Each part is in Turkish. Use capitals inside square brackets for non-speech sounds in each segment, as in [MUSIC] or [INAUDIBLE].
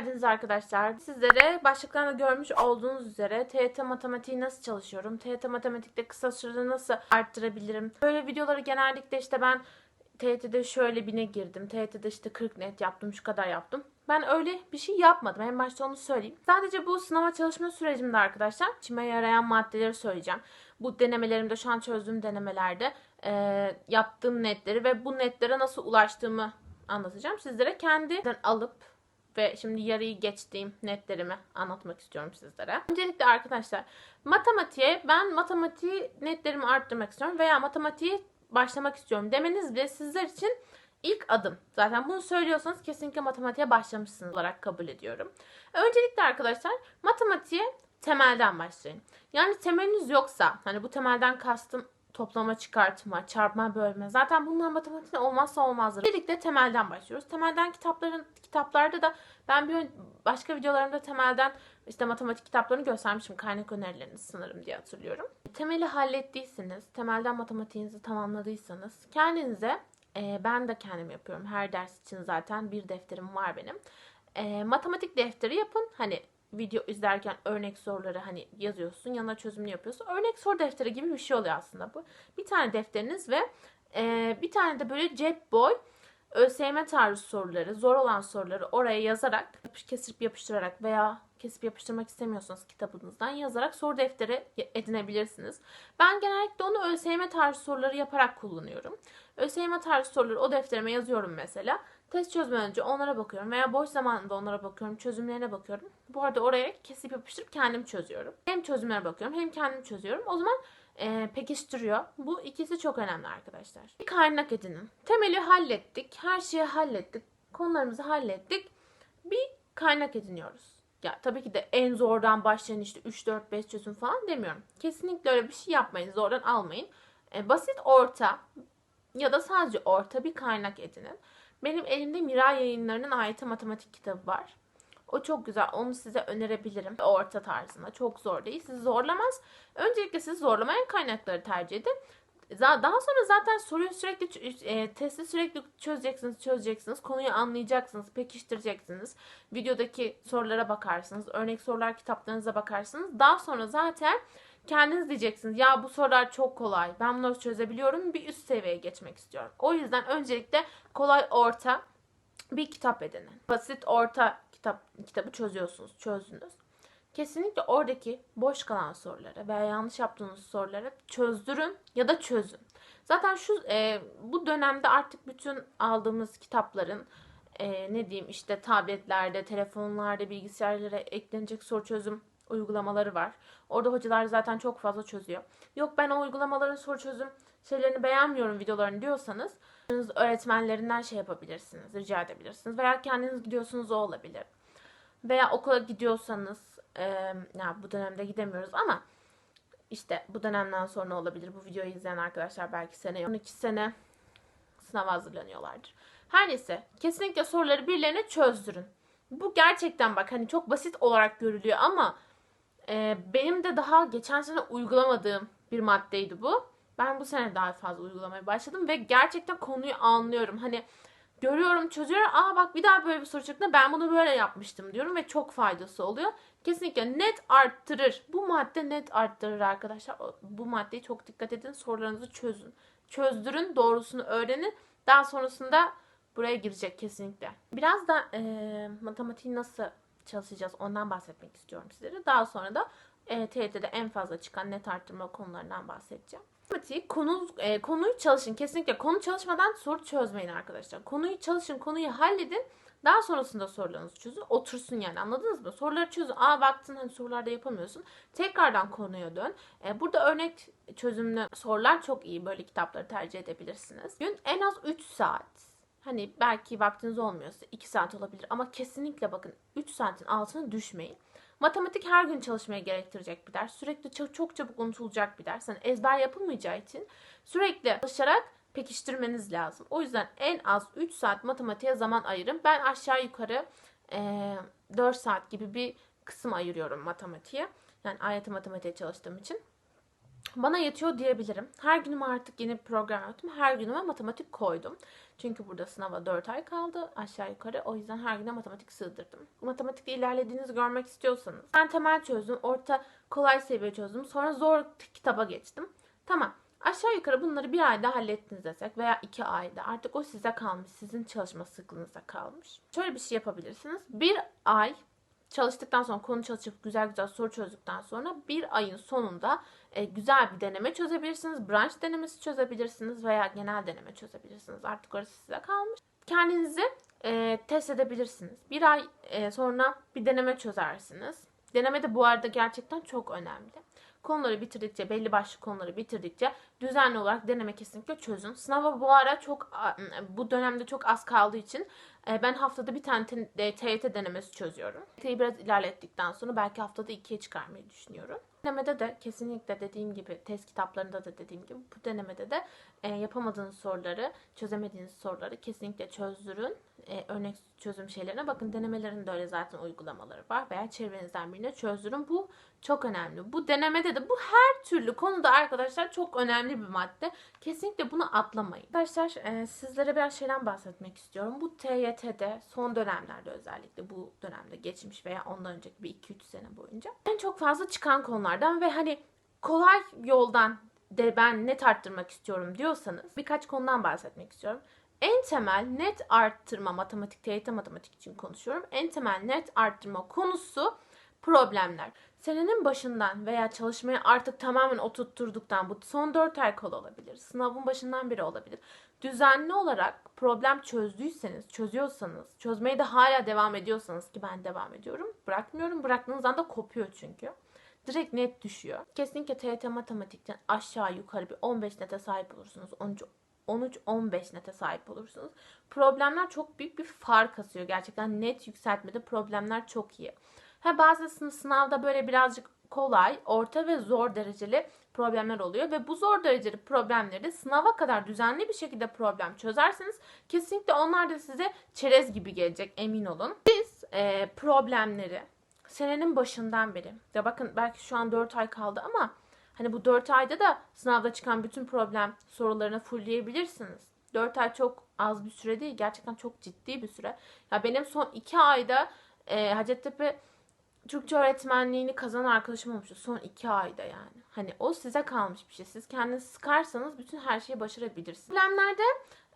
geldiniz arkadaşlar. Sizlere başlıktan da görmüş olduğunuz üzere TYT matematiği nasıl çalışıyorum? TYT matematikte kısa sürede nasıl arttırabilirim? Böyle videoları genellikle işte ben TYT'de şöyle bine girdim. TYT'de işte 40 net yaptım, şu kadar yaptım. Ben öyle bir şey yapmadım. En başta onu söyleyeyim. Sadece bu sınava çalışma sürecimde arkadaşlar içime yarayan maddeleri söyleyeceğim. Bu denemelerimde, şu an çözdüğüm denemelerde e, yaptığım netleri ve bu netlere nasıl ulaştığımı anlatacağım. Sizlere kendiden alıp ve şimdi yarıyı geçtiğim netlerimi anlatmak istiyorum sizlere. Öncelikle arkadaşlar matematiğe ben matematiği netlerimi arttırmak istiyorum veya matematiği başlamak istiyorum demeniz bile sizler için ilk adım. Zaten bunu söylüyorsanız kesinlikle matematiğe başlamışsınız olarak kabul ediyorum. Öncelikle arkadaşlar matematiğe temelden başlayın. Yani temeliniz yoksa hani bu temelden kastım toplama, çıkartma, çarpma, bölme. Zaten bunlar matematiğin olmazsa olmazları. Birlikte temelden başlıyoruz. Temelden kitapların kitaplarda da ben bir başka videolarımda temelden işte matematik kitaplarını göstermişim. Kaynak önerilerini sınırım diye hatırlıyorum. Temeli hallettiyseniz, temelden matematiğinizi tamamladıysanız kendinize e, ben de kendim yapıyorum. Her ders için zaten bir defterim var benim. E, matematik defteri yapın. Hani video izlerken örnek soruları hani yazıyorsun yanına çözümünü yapıyorsun. Örnek soru defteri gibi bir şey oluyor aslında bu. Bir tane defteriniz ve e, bir tane de böyle cep boy ÖSYM tarzı soruları, zor olan soruları oraya yazarak, kesip yapıştırarak veya kesip yapıştırmak istemiyorsanız kitabınızdan yazarak soru defteri edinebilirsiniz. Ben genellikle onu ÖSYM tarzı soruları yaparak kullanıyorum. ÖSYM tarzı soruları o defterime yazıyorum mesela. Test çözmeden önce onlara bakıyorum veya boş zamanında onlara bakıyorum, çözümlerine bakıyorum. Bu arada oraya kesip yapıştırıp kendim çözüyorum. Hem çözümlere bakıyorum hem kendim çözüyorum. O zaman e, pekiştiriyor. Bu ikisi çok önemli arkadaşlar. Bir kaynak edinin. Temeli hallettik, her şeyi hallettik, konularımızı hallettik. Bir kaynak ediniyoruz. Ya tabii ki de en zordan başlayın işte 3 4 5 çözüm falan demiyorum. Kesinlikle öyle bir şey yapmayın. Zordan almayın. E, basit orta ya da sadece orta bir kaynak edinin. Benim elimde Miray Yayınları'nın AYT Matematik kitabı var. O çok güzel. Onu size önerebilirim. Orta tarzında. Çok zor değil. Sizi zorlamaz. Öncelikle sizi zorlamayan kaynakları tercih edin. Daha sonra zaten soruyu sürekli e, testi sürekli çözeceksiniz, çözeceksiniz. Konuyu anlayacaksınız, pekiştireceksiniz. Videodaki sorulara bakarsınız, örnek sorular kitaplarınıza bakarsınız. Daha sonra zaten kendiniz diyeceksiniz ya bu sorular çok kolay. Ben bunları çözebiliyorum. Bir üst seviyeye geçmek istiyorum. O yüzden öncelikle kolay orta bir kitap edinin. Basit orta kitap kitabı çözüyorsunuz, çözdünüz. Kesinlikle oradaki boş kalan soruları veya yanlış yaptığınız soruları çözdürün ya da çözün. Zaten şu e, bu dönemde artık bütün aldığımız kitapların e, ne diyeyim işte tabletlerde, telefonlarda, bilgisayarlara eklenecek soru çözüm uygulamaları var. Orada hocalar zaten çok fazla çözüyor. Yok ben o uygulamaların soru çözüm şeylerini beğenmiyorum videolarını diyorsanız öğretmenlerinden şey yapabilirsiniz, rica edebilirsiniz. Veya kendiniz gidiyorsunuz o olabilir. Veya okula gidiyorsanız, e, ya bu dönemde gidemiyoruz ama işte bu dönemden sonra olabilir. Bu videoyu izleyen arkadaşlar belki sene 12 sene sınava hazırlanıyorlardır. Her neyse kesinlikle soruları birilerine çözdürün. Bu gerçekten bak hani çok basit olarak görülüyor ama e, benim de daha geçen sene uygulamadığım bir maddeydi bu. Ben bu sene daha fazla uygulamaya başladım ve gerçekten konuyu anlıyorum. Hani görüyorum, çözüyorum. Aa bak bir daha böyle bir soru çıktı. Ben bunu böyle yapmıştım diyorum ve çok faydası oluyor. Kesinlikle net arttırır. Bu madde net arttırır arkadaşlar. Bu maddeye çok dikkat edin. Sorularınızı çözün. Çözdürün, doğrusunu öğrenin. Daha sonrasında buraya girecek kesinlikle. Biraz da eee matematiği nasıl çalışacağız ondan bahsetmek istiyorum sizlere. Daha sonra da e, TYT'de en fazla çıkan net arttırma konularından bahsedeceğim. Matematiği konu, e, konuyu çalışın. Kesinlikle konu çalışmadan soru çözmeyin arkadaşlar. Konuyu çalışın, konuyu halledin. Daha sonrasında sorularınızı çözün. Otursun yani anladınız mı? Soruları çözün. Aa baktın hani sorularda yapamıyorsun. Tekrardan konuya dön. E, burada örnek çözümlü sorular çok iyi. Böyle kitapları tercih edebilirsiniz. Gün en az 3 saat. Hani belki vaktiniz olmuyorsa 2 saat olabilir ama kesinlikle bakın 3 saatin altına düşmeyin. Matematik her gün çalışmaya gerektirecek bir ders. Sürekli çok, çok çabuk unutulacak bir ders. Hani ezber yapılmayacağı için sürekli çalışarak pekiştirmeniz lazım. O yüzden en az 3 saat matematiğe zaman ayırın. Ben aşağı yukarı eee 4 saat gibi bir kısım ayırıyorum matematiğe. Yani ayet matematiğe çalıştığım için. Bana yetiyor diyebilirim. Her günüme artık yeni bir program yaptım. Her günüme matematik koydum. Çünkü burada sınava 4 ay kaldı aşağı yukarı. O yüzden her güne matematik sığdırdım. Matematikte ilerlediğinizi görmek istiyorsanız. Ben temel çözdüm. Orta kolay seviye çözdüm. Sonra zor kitaba geçtim. Tamam. Aşağı yukarı bunları bir ayda hallettiniz desek veya iki ayda artık o size kalmış. Sizin çalışma sıklığınıza kalmış. Şöyle bir şey yapabilirsiniz. Bir ay çalıştıktan sonra konu çalışıp güzel güzel soru çözdükten sonra bir ayın sonunda e, güzel bir deneme çözebilirsiniz. Branş denemesi çözebilirsiniz veya genel deneme çözebilirsiniz. Artık orası size kalmış. Kendinizi e, test edebilirsiniz. Bir ay e, sonra bir deneme çözersiniz. Deneme de bu arada gerçekten çok önemli. Konuları bitirdikçe, belli başlı konuları bitirdikçe düzenli olarak deneme kesinlikle çözün. Sınava bu ara çok, bu dönemde çok az kaldığı için e, ben haftada bir tane TYT denemesi çözüyorum. TYT'yi biraz ilerlettikten sonra belki haftada ikiye çıkarmayı düşünüyorum. Denemede de kesinlikle dediğim gibi test kitaplarında da dediğim gibi bu denemede de e, yapamadığınız soruları, çözemediğiniz soruları kesinlikle çözdürün. E, örnek çözüm şeylerine bakın denemelerin de öyle zaten uygulamaları var veya çevrenizden birine çözdürün. Bu çok önemli. Bu denemede de bu her türlü konuda arkadaşlar çok önemli bir madde. Kesinlikle bunu atlamayın. Arkadaşlar e, sizlere biraz şeyden bahsetmek istiyorum. Bu TYT'de son dönemlerde özellikle bu dönemde geçmiş veya ondan önceki bir 2-3 sene boyunca en çok fazla çıkan konulardan ve hani kolay yoldan de ben net arttırmak istiyorum diyorsanız birkaç konudan bahsetmek istiyorum. En temel net arttırma matematik, TYT matematik için konuşuyorum. En temel net arttırma konusu problemler. Senenin başından veya çalışmayı artık tamamen oturtturduktan bu son 4 ay kala olabilir. Sınavın başından beri olabilir. Düzenli olarak problem çözdüyseniz, çözüyorsanız, çözmeye de hala devam ediyorsanız ki ben devam ediyorum. Bırakmıyorum. Bıraktığınız anda kopuyor çünkü. Direkt net düşüyor. Kesinlikle TYT matematikten aşağı yukarı bir 15 nete sahip olursunuz. 13 13-15 nete sahip olursunuz. Problemler çok büyük bir fark asıyor. Gerçekten net yükseltmede problemler çok iyi. Ha bazı sınavda böyle birazcık kolay, orta ve zor dereceli problemler oluyor ve bu zor dereceli problemleri sınava kadar düzenli bir şekilde problem çözerseniz kesinlikle onlar da size çerez gibi gelecek emin olun. Biz e, problemleri senenin başından beri ya bakın belki şu an 4 ay kaldı ama hani bu 4 ayda da sınavda çıkan bütün problem sorularını fullleyebilirsiniz. 4 ay çok az bir süre değil. Gerçekten çok ciddi bir süre. Ya benim son 2 ayda e, Hacettepe Türkçe öğretmenliğini kazanan arkadaşım olmuştu son iki ayda yani. Hani o size kalmış bir şey. Siz kendinizi sıkarsanız bütün her şeyi başarabilirsiniz. Problemlerde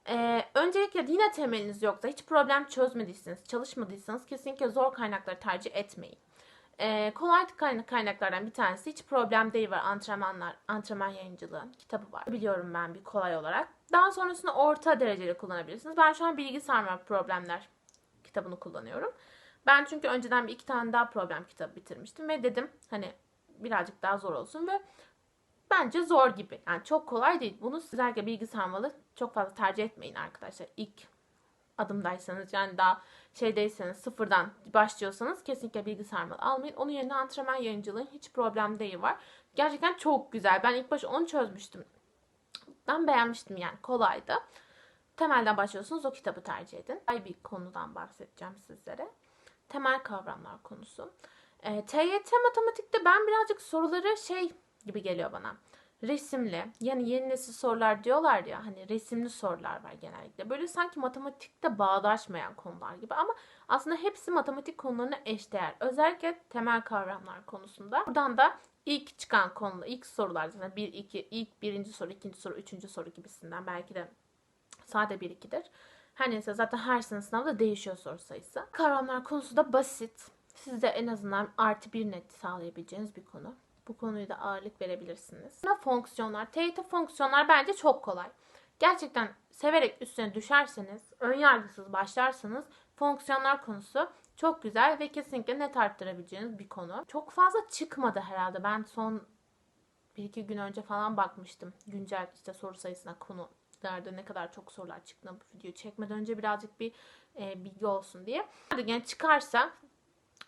e, öncelikle yine temeliniz yoksa hiç problem çözmediyseniz, çalışmadıysanız kesinlikle zor kaynakları tercih etmeyin. E, kolay kaynaklardan bir tanesi hiç problem değil var antrenmanlar, antrenman yayıncılığı kitabı var. Biliyorum ben bir kolay olarak. Daha sonrasında orta dereceli kullanabilirsiniz. Ben şu an bilgi problemler kitabını kullanıyorum. Ben çünkü önceden bir iki tane daha problem kitabı bitirmiştim ve dedim hani birazcık daha zor olsun ve bence zor gibi. Yani çok kolay değil. Bunu özellikle bilgi sarmalı çok fazla tercih etmeyin arkadaşlar. İlk adımdaysanız yani daha şeydeyseniz sıfırdan başlıyorsanız kesinlikle bilgi sarmalı almayın. Onun yerine antrenman yayıncılığın hiç problem değil var. Gerçekten çok güzel. Ben ilk başta onu çözmüştüm. Ben beğenmiştim yani kolaydı. Temelden başlıyorsunuz o kitabı tercih edin. Ay bir konudan bahsedeceğim sizlere temel kavramlar konusu. E, TYT matematikte ben birazcık soruları şey gibi geliyor bana. Resimli yani yeni nesil sorular diyorlar ya hani resimli sorular var genellikle. Böyle sanki matematikte bağdaşmayan konular gibi ama aslında hepsi matematik konularına eşdeğer. Özellikle temel kavramlar konusunda. Buradan da ilk çıkan konular, ilk sorular zaten 1 2 ilk birinci soru, ikinci soru, üçüncü soru gibisinden belki de sade bir ikidir. Her neyse zaten her sene sınavda değişiyor soru sayısı. Kavramlar konusu da basit. Size en azından artı bir net sağlayabileceğiniz bir konu. Bu konuyu da ağırlık verebilirsiniz. Buna fonksiyonlar, TYT fonksiyonlar bence çok kolay. Gerçekten severek üstüne düşerseniz, ön yargısız başlarsanız fonksiyonlar konusu çok güzel ve kesinlikle net arttırabileceğiniz bir konu. Çok fazla çıkmadı herhalde. Ben son bir iki gün önce falan bakmıştım. Güncel işte soru sayısına konu vakitlerde ne kadar çok sorular çıktığını bu videoyu çekmeden önce birazcık bir e, bilgi olsun diye. Yani çıkarsa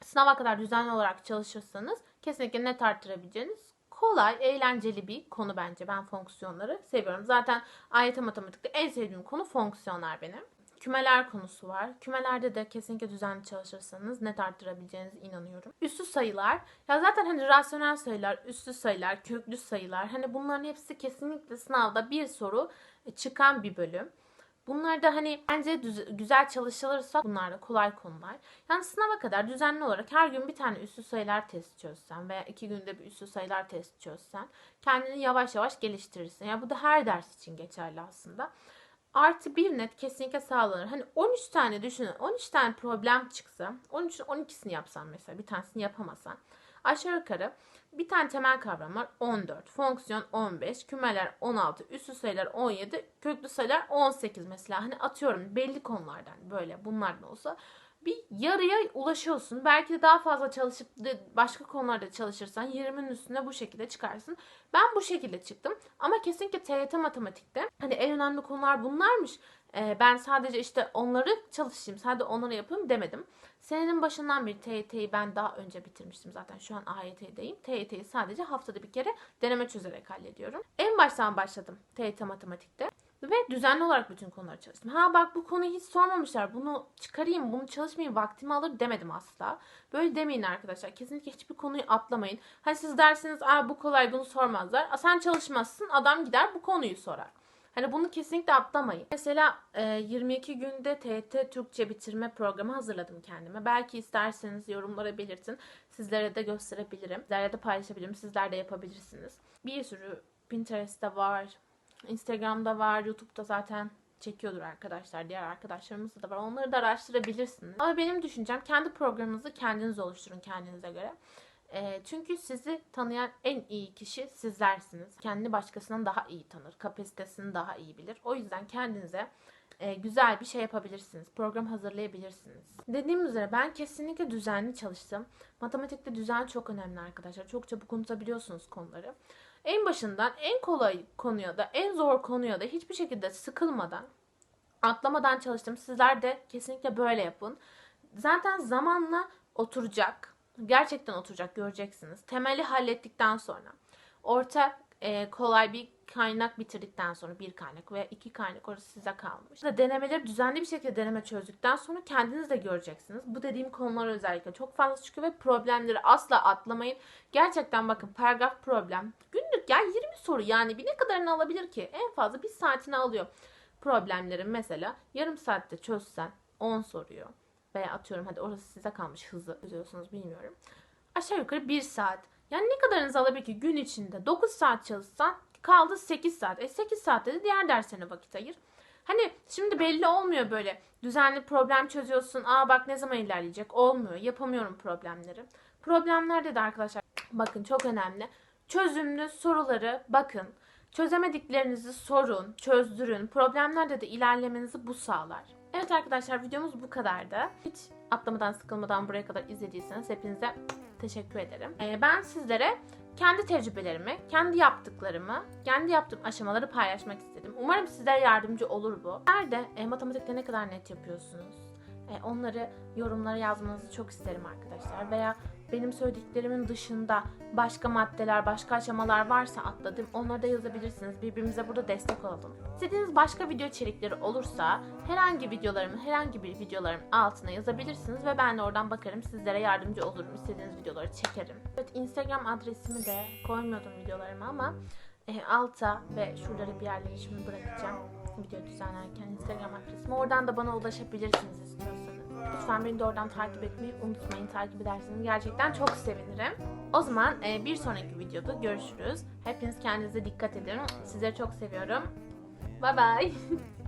sınava kadar düzenli olarak çalışırsanız kesinlikle net arttırabileceğiniz kolay, eğlenceli bir konu bence. Ben fonksiyonları seviyorum. Zaten AYT matematikte en sevdiğim konu fonksiyonlar benim. kümeler konusu var. Kümelerde de kesinlikle düzenli çalışırsanız net arttırabileceğinize inanıyorum. Üstü sayılar. Ya zaten hani rasyonel sayılar, üstü sayılar, köklü sayılar. Hani bunların hepsi kesinlikle sınavda bir soru çıkan bir bölüm. Bunlar da hani bence düz- güzel çalışılırsa bunlar da kolay konular. Yani sınava kadar düzenli olarak her gün bir tane üstü sayılar testi çözsen veya iki günde bir üstü sayılar testi çözsen kendini yavaş yavaş geliştirirsin. Yani bu da her ders için geçerli aslında. Artı bir net kesinlikle sağlanır. Hani 13 tane düşünün. 13 tane problem çıksa 13'ün 12'sini yapsan mesela bir tanesini yapamasan aşağı yukarı bir tane temel kavram var 14, fonksiyon 15, kümeler 16, üstü sayılar 17, köklü sayılar 18 mesela. Hani atıyorum belli konulardan böyle bunlardan olsa bir yarıya ulaşıyorsun. Belki de daha fazla çalışıp da başka konularda çalışırsan 20'nin üstüne bu şekilde çıkarsın. Ben bu şekilde çıktım. Ama kesinlikle TYT matematikte hani en önemli konular bunlarmış. Ee, ben sadece işte onları çalışayım, sadece onları yapayım demedim. Senenin başından beri TYT'yi ben daha önce bitirmiştim zaten. Şu an AYT'deyim. TYT'yi sadece haftada bir kere deneme çözerek hallediyorum. En baştan başladım TYT matematikte. Ve düzenli olarak bütün konuları çalıştım. Ha bak bu konuyu hiç sormamışlar. Bunu çıkarayım, bunu çalışmayayım, vaktimi alır demedim asla. Böyle demeyin arkadaşlar. Kesinlikle hiçbir konuyu atlamayın. Hani siz dersiniz Aa, bu kolay bunu sormazlar. Sen çalışmazsın adam gider bu konuyu sorar. Hani bunu kesinlikle atlamayın. Mesela e, 22 günde TET Türkçe bitirme programı hazırladım kendime. Belki isterseniz yorumlara belirtin. Sizlere de gösterebilirim. Sizlerle de paylaşabilirim. Sizler de yapabilirsiniz. Bir sürü Pinterest'te var. Instagram'da var. YouTube'da zaten çekiyordur arkadaşlar. Diğer arkadaşlarımız da var. Onları da araştırabilirsiniz. Ama benim düşüncem kendi programınızı kendiniz oluşturun kendinize göre. E, çünkü sizi tanıyan en iyi kişi sizlersiniz. Kendini başkasından daha iyi tanır. Kapasitesini daha iyi bilir. O yüzden kendinize e, güzel bir şey yapabilirsiniz. Program hazırlayabilirsiniz. Dediğim üzere ben kesinlikle düzenli çalıştım. Matematikte düzen çok önemli arkadaşlar. Çok çabuk unutabiliyorsunuz konuları. En başından en kolay konuya da en zor konuya da hiçbir şekilde sıkılmadan atlamadan çalıştım. Sizler de kesinlikle böyle yapın. Zaten zamanla oturacak. Gerçekten oturacak göreceksiniz. Temeli hallettikten sonra orta e, kolay bir kaynak bitirdikten sonra bir kaynak veya iki kaynak orası size kalmış. Da denemeleri düzenli bir şekilde deneme çözdükten sonra kendiniz de göreceksiniz. Bu dediğim konular özellikle çok fazla çıkıyor ve problemleri asla atlamayın. Gerçekten bakın paragraf problem. Günlük ya 20 soru yani bir ne kadarını alabilir ki? En fazla bir saatini alıyor. Problemlerin mesela yarım saatte çözsen 10 soruyor. Veya atıyorum hadi orası size kalmış hızlı çözüyorsunuz bilmiyorum. Aşağı yukarı 1 saat. Yani ne kadarınız alabilir ki gün içinde 9 saat çalışsan kaldı 8 saat. E 8 saatte de diğer derslerine vakit ayır. Hani şimdi belli olmuyor böyle. Düzenli problem çözüyorsun. Aa bak ne zaman ilerleyecek? Olmuyor. Yapamıyorum problemleri. Problemlerde de arkadaşlar bakın çok önemli. Çözümlü soruları bakın. Çözemediklerinizi sorun, çözdürün. Problemlerde de ilerlemenizi bu sağlar. Evet arkadaşlar videomuz bu kadardı. Hiç atlamadan sıkılmadan buraya kadar izlediyseniz hepinize teşekkür ederim. Ee, ben sizlere kendi tecrübelerimi, kendi yaptıklarımı, kendi yaptığım aşamaları paylaşmak istedim. Umarım sizlere yardımcı olur bu. Nerede e, matematikte ne kadar net yapıyorsunuz? E, onları yorumlara yazmanızı çok isterim arkadaşlar. Veya benim söylediklerimin dışında başka maddeler, başka aşamalar varsa atladım. Onları da yazabilirsiniz. Birbirimize burada destek olalım. İstediğiniz başka video içerikleri olursa herhangi videolarımın, herhangi bir videolarım altına yazabilirsiniz ve ben de oradan bakarım. Sizlere yardımcı olurum. İstediğiniz videoları çekerim. Evet Instagram adresimi de koymuyordum videolarıma ama e, alta ve şuraları bir yerlere şimdi bırakacağım. Video düzenlerken Instagram adresimi. Oradan da bana ulaşabilirsiniz istiyorsanız. Lütfen beni de oradan takip etmeyi unutmayın. Takip ederseniz gerçekten çok sevinirim. O zaman e, bir sonraki videoda görüşürüz. Hepiniz kendinize dikkat edin. Sizleri çok seviyorum. Bye bye. [LAUGHS]